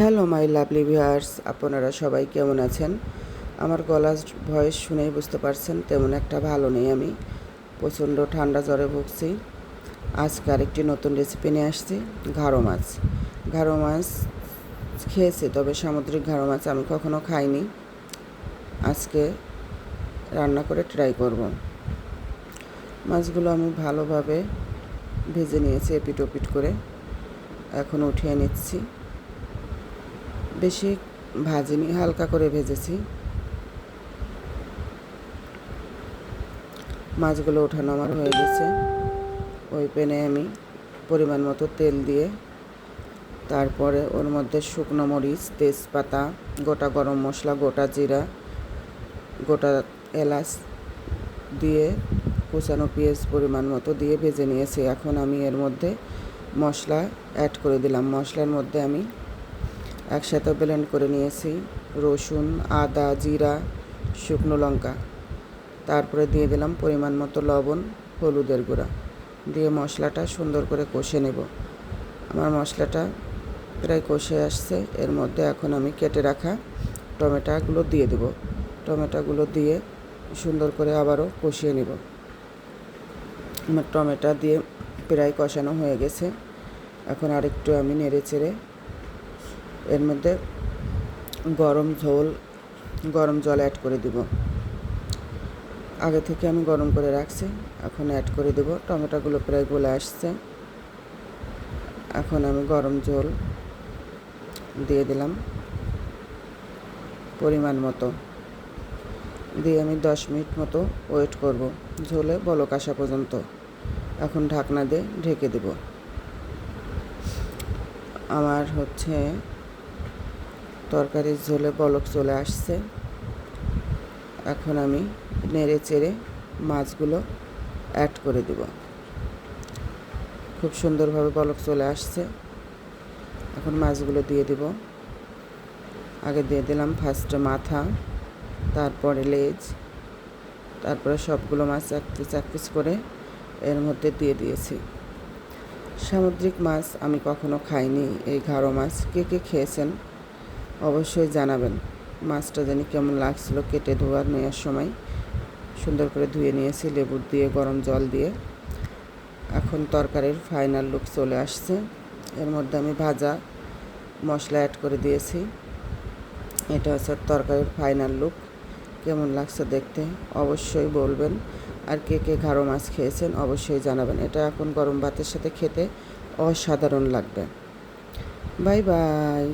Hello my lovely viewers আপনারা সবাই কেমন আছেন? আমার গলার ভয়েস শুনেই বুঝতে পারছেন, তেমন একটা ভালো নেই আমি। প্রচণ্ড ঠান্ডা জ্বরে ভুগছি। আজকে আরেকটি নতুন রেসিপি নিয়ে আসছি, ঘাড়ো মাছ। ঘাড়ো মাছ খেয়েছি, তবে সামুদ্রিক ঘাড়ো মাছ আমি কখনো খাইনি। আজকে রান্না করে ট্রাই করব। মাছগুলো আমি ভালোভাবে ভেজে নিয়েছি এপিট ওপিট করে। এখন উঠিয়ে নিচ্ছি। বেশি ভাজিনি হালকা করে ভেজেছি। মাছগুলো ওঠানো আমার হয়ে গেছে। ওই প্যানে আমি পরিমাণ মতো তেল দিয়ে, তারপরে ওর মধ্যে শুকনো মরিচ, তেজপাতা, গোটা গরম মশলা, গোটা জিরা, গোটা এলাচ দিয়ে কুচানো পেঁয়াজ পরিমাণ মতো দিয়ে ভেজে নিয়েছি। এখন আমি এর মধ্যে মশলা অ্যাড করে দিলাম। মশলার মধ্যে আমি একসাথে ব্লেন্ড করে নিয়েছি। রসুন, আদা, জিরা, শুকনো লঙ্কা। তারপরে দিয়ে দিলাম পরিমাণ মতো লবণ, হলুদের গুঁড়া। দিয়ে মশলাটা সুন্দর করে কষে নেব। আমার মশলাটা প্রায় কষে আসছে। এর মধ্যে এখন আমি কেটে রাখা টমেটোগুলো দিয়ে দেব। টমেটোগুলো দিয়ে সুন্দর করে আবারও কষিয়ে নেব। আমার টমেটো দিয়ে প্রায় কষানো হয়ে গেছে। এখন আরেকটু আমি নেড়ে চেড়ে এর মধ্যে গরম ঝোল, গরম জল অ্যাড করে দিব। আগে থেকে আমি গরম করে রাখছি, এখন অ্যাড করে দেব। টমেটোগুলো প্রায় গলে আসছে। এখন আমি গরম ঝোল দিয়ে দিলাম পরিমাণ মতো। দিয়ে আমি দশ মিনিট মতো ওয়েট করব। ঝোলে বলক আসা পর্যন্ত। এখন ঢাকনা দিয়ে ঢেকে দেব। আমার হচ্ছে তরকারির ঝোলে বলক চলে আসছে। এখন আমি নেড়ে চেড়ে মাছগুলো অ্যাড করে দেব। খুব সুন্দরভাবে বলক চলে আসছে। এখন মাছগুলো দিয়ে দেব। আগে দিয়ে দিলাম ফার্স্টে মাথা, তারপরে লেজ, তারপরে সবগুলো মাছ এক পিস এক পিস করে এর মধ্যে দিয়ে দিয়েছি। সামুদ্রিক মাছ আমি কখনো খাইনি। এই ঘাড়ো মাছ কে কে খেয়েছেন? অবশ্যই জানাবেন। মাছটা জানি কেমন লাগছিল কেটে ধোয়ার নেওয়ার সময়। সুন্দর করে ধুয়ে নিয়েছি লেবুর দিয়ে, গরম জল দিয়ে। এখন তরকারির ফাইনাল লুক চলে আসছে। এর মধ্যে আমি ভাজা মশলা অ্যাড করে দিয়েছি। এটা হচ্ছে তরকারির ফাইনাল লুক কেমন লাগছে দেখতে অবশ্যই বলবেন। আর কে কে ঘাড়ো মাছ খেয়েছেন অবশ্যই জানাবেন। এটা এখন গরম ভাতের সাথে খেতে অসাধারণ লাগবে। Bye bye.